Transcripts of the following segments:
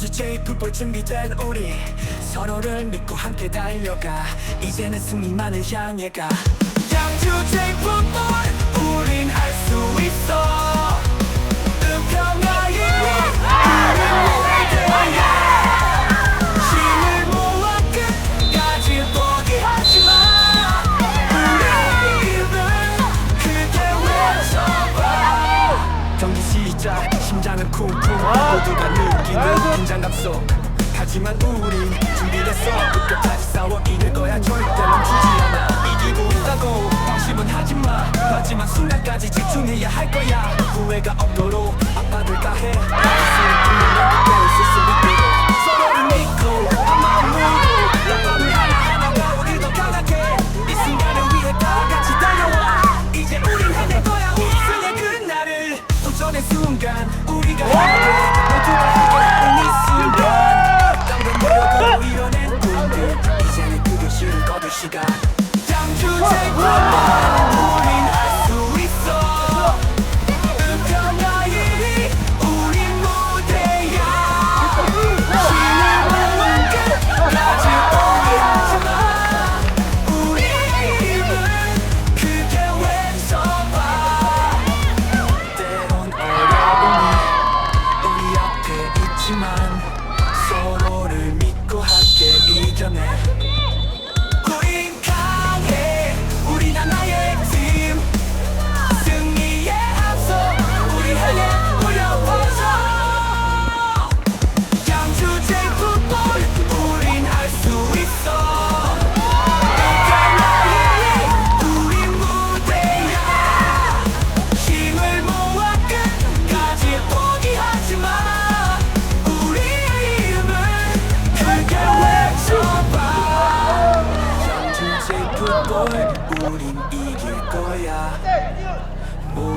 주제의 풋볼 준비된 우리 서로를 믿고 함께 달려가. 이제는 승리만을 향해 가. 양주제의 풋볼 우린 할 수 있어. 은평아이 힘을 경기 시작 심장은 쿵쿵 느끼는 긴장감 속. 하지만 우린 준비됐어. 끝까지 싸워 이길 거야. 절대 멈추지 않아. 이기고 있다고. 방심은 하지마. 마지막 순간까지 집중해야 할 거야. 후회가 없도록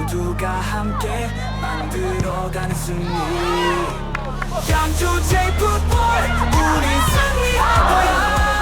모두가 함께 만들어가는 승리 양주제 풋볼 우린 거야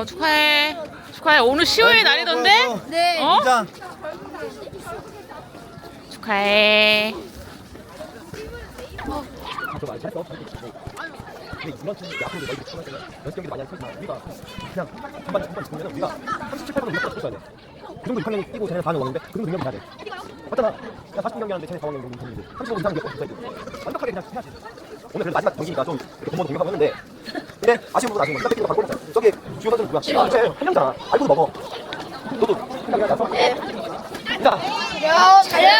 어 축하해 축하해 오늘 10월의 날이던데 네. 어 자, 축하해 저 많이 잘했어. 근데 이번 팀이 앞으로 너희들 참을 때는 연습 경기도 많이 하지만 우리가 그냥 한번 한번 보면 우리가 37, 8번 이겼다 싶어야 돼. 그 정도 6학년이 뛰고 쟤네 4학년 왔는데 그 정도 능력이 돼야 돼. 맞잖아. 그냥 40분 경기 하는데 쟤네 4학년 정도 능력인데 35분 이상 경기 없어야 돼. 완벽하게 그냥 해야지. 오늘 그래도 마지막 경기니까 좀 본모도 공격하고 했는데 근데 아쉬운 부분 아쉬운 거. 이거 바로 꽂았잖아. 저기 주요 선수는 누구야? 쟤 한명잖아. 알고도 먹어. 너도 생각이 나서. 자, 자연.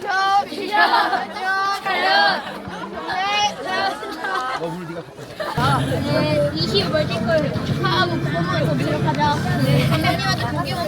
경표 비전. 자연. 네, 20 멀티골 하고 그것만 더 기록하자. 네, 감독님한테 고기 먹고